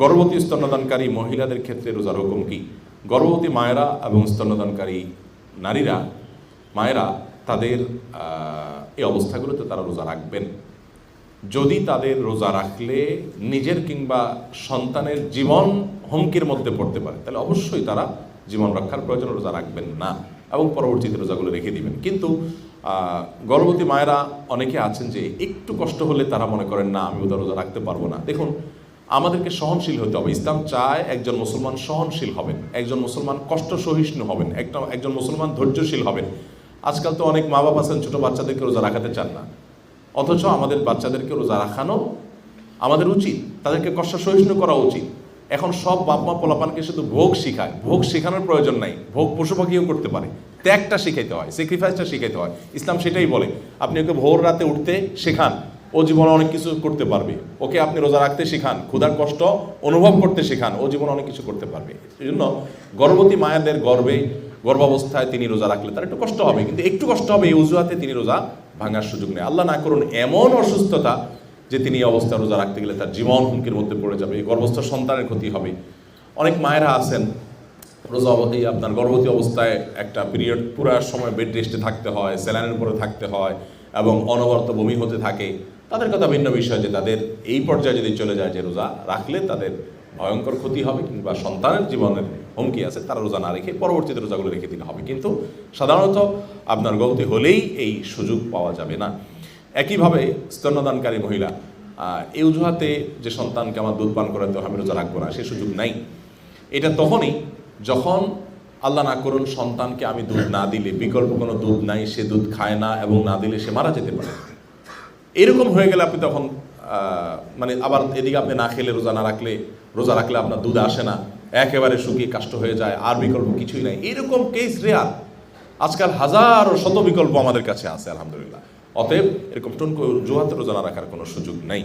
গর্ভবতী স্তন্যদানকারী মহিলাদের ক্ষেত্রে রোজার হুকুম কি? গর্ভবতী মায়েরা এবং স্তন্যদানকারী নারীরা, মায়েরা তাদের এই অবস্থাগুলোতে তারা রোজা রাখবেন। যদি তাদের রোজা রাখলে নিজের কিংবা সন্তানের জীবন হুমকির মধ্যে পড়তে পারে, তাহলে অবশ্যই তারা জীবন রক্ষার প্রয়োজন রোজা রাখবেন না এবং পরবর্তীতে রোজাগুলো রেখে দিবেন। কিন্তু গর্ভবতী মায়েরা অনেকে আছেন যে একটু কষ্ট হলে তারা মনে করেন, না, আমি ওদের রোজা রাখতে পারব না। দেখুন আমাদেরকে সহনশীল হতে হবে। ইসলাম চায় একজন মুসলমান সহনশীল হবেন, একজন মুসলমান কষ্ট সহিষ্ণু হবেন, একটা, একজন মুসলমান ধৈর্যশীল হবেন। আজকাল তো অনেক মা বাবা আছেন, ছোটো বাচ্চাদেরকে রোজা রাখাতে চান না। অথচ আমাদের বাচ্চাদেরকে রোজা রাখানো আমাদের উচিত, তাদেরকে কষ্ট সহিষ্ণু করা উচিত। এখন সব বাপ মা পোলাপানকে শুধু ভোগ শিখায়, ভোগ শেখানোর প্রয়োজন নাই, ভোগ পশু পাখিও করতে পারে। ত্যাগটা শিখাইতে হয় স্যাক্রিফাইসটা শিখাইতে হয়। ইসলাম সেটাই বলে, আপনি ওকে ভোর রাতে উঠতে শেখান ও জীবনে অনেক কিছু করতে পারবে। ওকে আপনি রোজা রাখতে শেখান, ক্ষুধার কষ্ট অনুভব করতে শেখান, ও জীবনে অনেক কিছু করতে পারবে। এই জন্য গর্ভবতী মায়েদের গর্বে, গর্ভাবস্থায় তিনি রোজা রাখলে তার একটু কষ্ট হবে, কিন্তু একটু কষ্ট হবে, এই অজুহাতে তিনি রোজা ভাঙার সুযোগ নেই। আল্লাহ না করুন এমন অসুস্থতা যে তিনি এই অবস্থায় রোজা রাখতে গেলে তার জীবন হুমকির মধ্যে পড়ে যাবে, এই গর্ভস্থ সন্তানের ক্ষতি হবে। অনেক মায়েরা আছেন, রোজা অবধি আপনার গর্ভবতী অবস্থায় একটা পিরিয়ড, পুরো সময় বেড রেস্টে থাকতে হয়, স্যালাইনের উপরে থাকতে হয় এবং অনবরত বমি হতে থাকে। তাদের কথা ভিন্ন বিষয় যে তাদের এই পর্যায়ে যদি চলে যায় যে রোজা রাখলে তাদের ভয়ঙ্কর ক্ষতি হবে কিংবা সন্তানের জীবনের হুমকি আছে, তারা রোজা না রেখে পরবর্তীতে রোজাগুলো রেখে দিতে হবে। কিন্তু সাধারণত আপনার গৌতি হলেই এই সুযোগ পাওয়া যাবে না। একইভাবে স্তন্যদানকারী মহিলা এই অজুহাতে যে সন্তানকে আমার দুধ পান করাতে আমি রোজা রাখব না, সে সুযোগ নাই। এটা তখনই যখন আল্লাহ না করুন সন্তানকে আমি দুধ না দিলে, বিকল্প কোনো দুধ নাই, সে দুধ খায় না এবং না দিলে সে মারা যেতে পারে। এরকম হয়ে গেলে আপনি তখন মানে আবার এদিকে আপনি না খেলে রোজা না রাখলে, রোজা রাখলে আপনার দুধ আসে না, একেবারে শুকিয়ে কাষ্ট হয়ে যায়, আর বিকল্প কিছুই নাই। এরকম কেস রেয়ার আজকাল হাজার ও শত বিকল্প আমাদের কাছে আছে, আলহামদুলিল্লাহ। অতএব এরকম টুনকো জোহাতে রোজা না রাখার কোনো সুযোগ নেই।